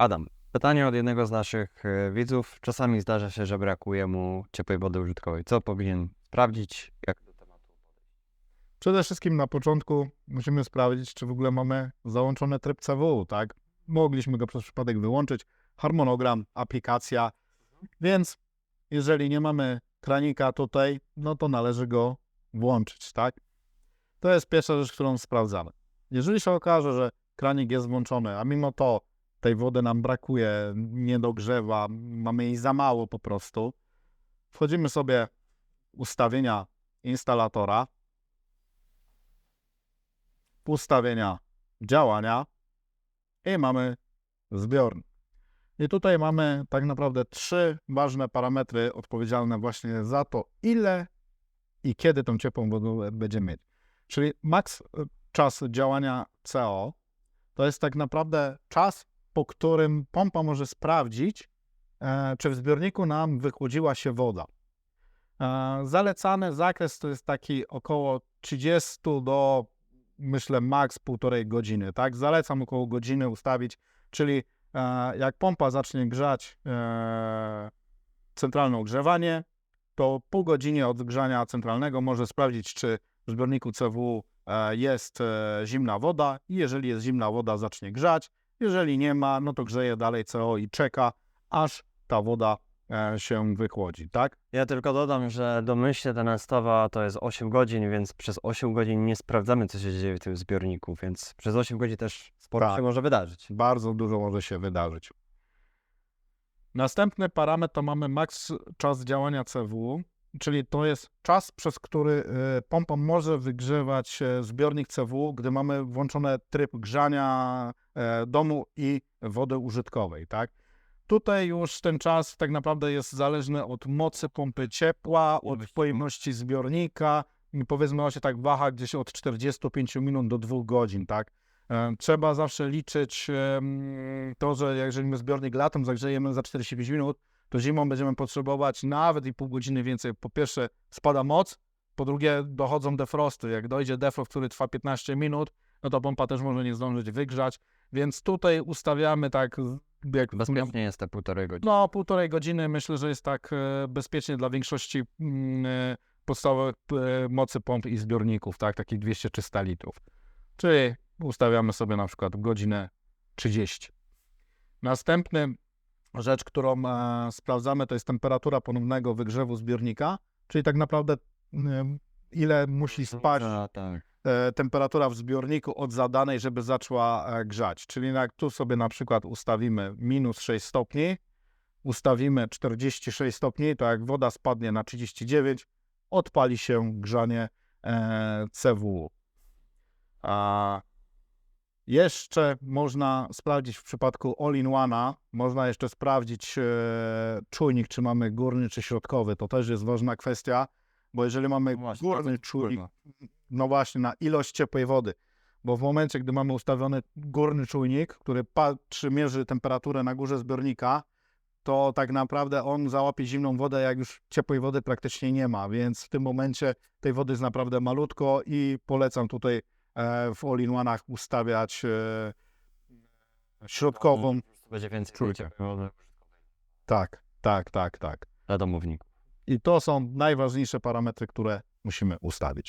Adam, pytanie od jednego z naszych e, widzów. Czasami zdarza się, że brakuje mu ciepłej wody użytkowej. Co powinien sprawdzić? Jak do tematu? Przede wszystkim na początku musimy sprawdzić, czy w ogóle mamy załączony tryb CW, tak? Mogliśmy go przez przypadek wyłączyć, harmonogram, aplikacja, więc jeżeli nie mamy kranika tutaj, no to należy go włączyć, tak? To jest pierwsza rzecz, którą sprawdzamy. Jeżeli się okaże, że kranik jest włączony, a mimo to tej wody nam brakuje, nie dogrzewa, mamy jej za mało po prostu, wchodzimy sobie ustawienia instalatora, ustawienia działania i mamy zbiornik. I tutaj mamy tak naprawdę trzy ważne parametry odpowiedzialne właśnie za to, ile i kiedy tą ciepłą wodę będziemy mieć. Czyli maks y, czas działania CO to jest tak naprawdę czas, po którym pompa może sprawdzić, e, czy w zbiorniku nam wychłodziła się woda. E, Zalecany zakres to jest taki około 30 do myślę maks półtorej godziny, tak? Zalecam około godziny ustawić, czyli e, jak pompa zacznie grzać centralne ogrzewanie, to po godzinie od grzania centralnego może sprawdzić, czy w zbiorniku CW jest zimna woda i jeżeli jest zimna woda, zacznie grzać. Jeżeli nie ma, no to grzeje dalej CO i czeka, aż ta woda e, się wychłodzi, tak? Ja tylko dodam, że domyślnie ta nastawa to jest 8 godzin, więc przez 8 godzin nie sprawdzamy, co się dzieje w tym zbiorniku, więc przez 8 godzin też sporo Tak. się może wydarzyć. Bardzo dużo może się wydarzyć. Następny parametr to mamy maks czas działania CW, czyli to jest czas, przez który y, pompa może wygrzewać e, zbiornik CW, gdy mamy włączony tryb grzania e, domu i wody użytkowej, tak? Tutaj już ten czas tak naprawdę jest zależny od mocy pompy ciepła, od pojemności zbiornika. Powiedzmy, on się tak waha gdzieś od 45 minut do 2 godzin, tak? E, Trzeba zawsze liczyć to, że jeżeli my zbiornik latem zagrzejemy za 45 minut, to zimą będziemy potrzebować nawet i pół godziny więcej. Po pierwsze spada moc, po drugie dochodzą defrosty. Jak dojdzie defrost, który trwa 15 minut, no to pompa też może nie zdążyć wygrzać, więc tutaj ustawiamy tak jak Bezpiecznie jest te półtorej godziny. no, półtorej godziny myślę, że jest tak e, bezpiecznie dla większości mm, e, podstawowych e, mocy pomp i zbiorników, tak, takich 200-300 litrów. Czyli ustawiamy sobie na przykład godzinę 30. Następny rzecz, którą e, sprawdzamy, to jest temperatura ponownego wygrzewu zbiornika, czyli tak naprawdę ile musi spać A, tak. e, temperatura w zbiorniku od zadanej, żeby zaczęła e, grzać. Czyli jak tu sobie na przykład ustawimy minus 6 stopni, ustawimy 46 stopni, to jak woda spadnie na 39, odpali się grzanie e, CW. A jeszcze można sprawdzić w przypadku all-in-one'a, można jeszcze sprawdzić e, czujnik, czy mamy górny, czy środkowy. To też jest ważna kwestia, bo jeżeli mamy Właśnie, górny czujnik, no właśnie, na ilość ciepłej wody. Bo w momencie, gdy mamy ustawiony górny czujnik, który patrzy, mierzy temperaturę na górze zbiornika, to tak naprawdę on załapie zimną wodę, jak już ciepłej wody praktycznie nie ma, więc w tym momencie tej wody jest naprawdę malutko i polecam tutaj w all-in-one'ach ustawiać e, środkową. Po prostu Będzie więcej Czujkę. Tak, tak, tak, tak. dla domowników. I to są najważniejsze parametry, które musimy ustawić.